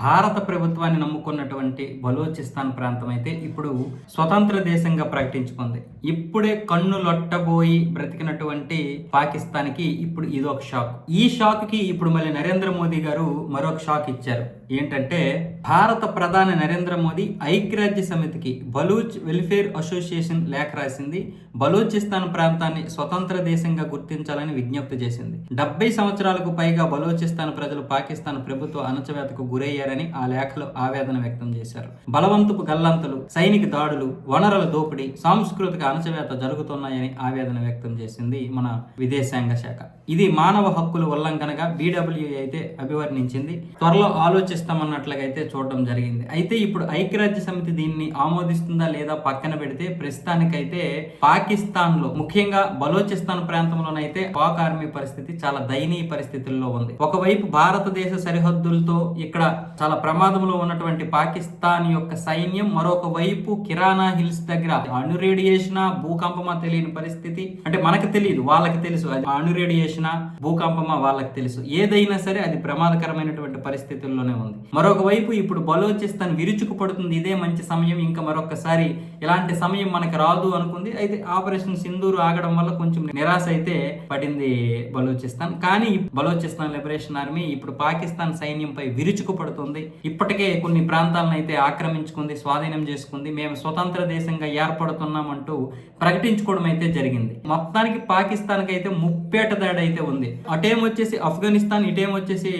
భారత ప్రభుత్వాన్ని నమ్ముకున్నటువంటి బలోచిస్తాన్ ప్రాంతం అయితే ఇప్పుడు స్వతంత్ర దేశంగా ప్రకటించుకుంది. ఇప్పుడే కన్ను లొట్టబోయి బ్రతికినటువంటి పాకిస్తాన్కి ఇప్పుడు ఇది ఒక షాక్. ఈ షాక్కి ఇప్పుడు మళ్ళీ నరేంద్ర మోదీ గారు మరొక షాక్ ఇచ్చారు. ఏంటంటే భారత ప్రధాని నరేంద్ర మోదీ ఐక్యరాజ్య సమితికి బలూచ్ వెల్ఫేర్ అసోసియేషన్ లేఖ రాసింది. బలూచిస్తాన్ ప్రాంతాన్ని స్వతంత్ర దేశంగా గుర్తించాలని విజ్ఞప్తి చేసింది. డెబ్బై సంవత్సరాలకు పైగా బలూచిస్తాన్ ప్రజలు పాకిస్తాన్ ప్రభుత్వ అణచవేతకు గురయ్యారని ఆ లేఖలో ఆవేదన వ్యక్తం చేశారు. బలవంతపు గల్లంతులు సైనిక దాడులు వనరుల దోపిడీ సాంస్కృతిక అణచివేత జరుగుతున్నాయని ఆవేదన వ్యక్తం చేసింది మన విదేశాంగ శాఖ. ఇది మానవ హక్కుల ఉల్లంఘనగా బీడబ్ల్యూ అయితే అభివర్ణించింది. త్వరలో ఆలోచిస్తామన్నట్లుగా అయితే చూడడం జరిగింది. అయితే ఇప్పుడు ఐక్యరాజ్య సమితి దీన్ని ఆమోదిస్తుందా లేదా పక్కన పెడితే ప్రస్తుతానికైతే పాకిస్తాన్లో ముఖ్యంగా బలోచిస్తాన్ ప్రాంతంలోనైతే పాక్ ఆర్మీ పరిస్థితి చాలా దయనీయ పరిస్థితుల్లో ఉంది. ఒకవైపు భారతదేశ సరిహద్దులతో ఇక్కడ చాలా ప్రమాదంలో ఉన్నటువంటి పాకిస్తాన్ యొక్క సైన్యం మరొక వైపు కిరాణా హిల్స్ దగ్గర అణు రేడియేషన్ భూకంపమా తెలియని పరిస్థితి. అంటే మనకు తెలియదు వాళ్ళకి తెలుసు. అది అణు రేడియేషన్ భూకంపమా వాళ్ళకి తెలుసు. ఏదైనా సరే అది ప్రమాదకరమైనటువంటి పరిస్థితుల్లోనే ఉంది. మరొక వైపు ఇప్పుడు బలోచిస్తాన్ విరుచుకు పడుతుంది ఇదే మంచి సమయం. ఇంకా మరొకసారి ఇలాంటి సమయం మనకి రాదు అనుకుంది. అయితే ఆపరేషన్ సింధూరు ఆగడం వల్ల కొంచెం నిరాశ అయితే పడింది బలోచిస్తాన్. కానీ బలోచిస్తాన్ లిబరేషన్ ఆర్మీ ఇప్పుడు పాకిస్తాన్ సైన్యంపై విరుచుకు ఏర్పడుతుంది. ఇప్పటికే కొన్ని ప్రాంతాలను అయితే ఆక్రమించుకుంది స్వాధీనం చేసుకుంది. మేము స్వతంత్ర దేశంగా ఏర్పడుతున్నామంటూ ప్రకటించుకోవడం అయితే జరిగింది. మొత్తానికి పాకిస్తాన్ అయితే ముప్పేట దాడి అయితే ఉంది అటేమొచ్చేసి ఆఫ్ఘనిస్తాన్ ఇటేమొచ్చేసి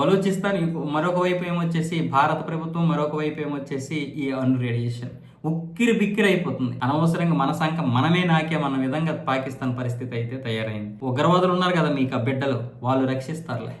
బలూచిస్తాన్ మరొక వైపు ఏమొచ్చేసి భారత ప్రభుత్వం మరొక వైపు ఏమొచ్చేసి ఈ అన్ రేడియేషన్. ఉక్కిరి బిక్కిరి అయిపోతుంది. అనవసరంగా మన సంఖ మనమే నాకేమన్న విధంగా పాకిస్తాన్ పరిస్థితి అయితే తయారైంది. ఉగ్రవాదులు ఉన్నారు కదా మీకు ఆ బిడ్డలు. వాళ్ళు రక్షిస్తారులే.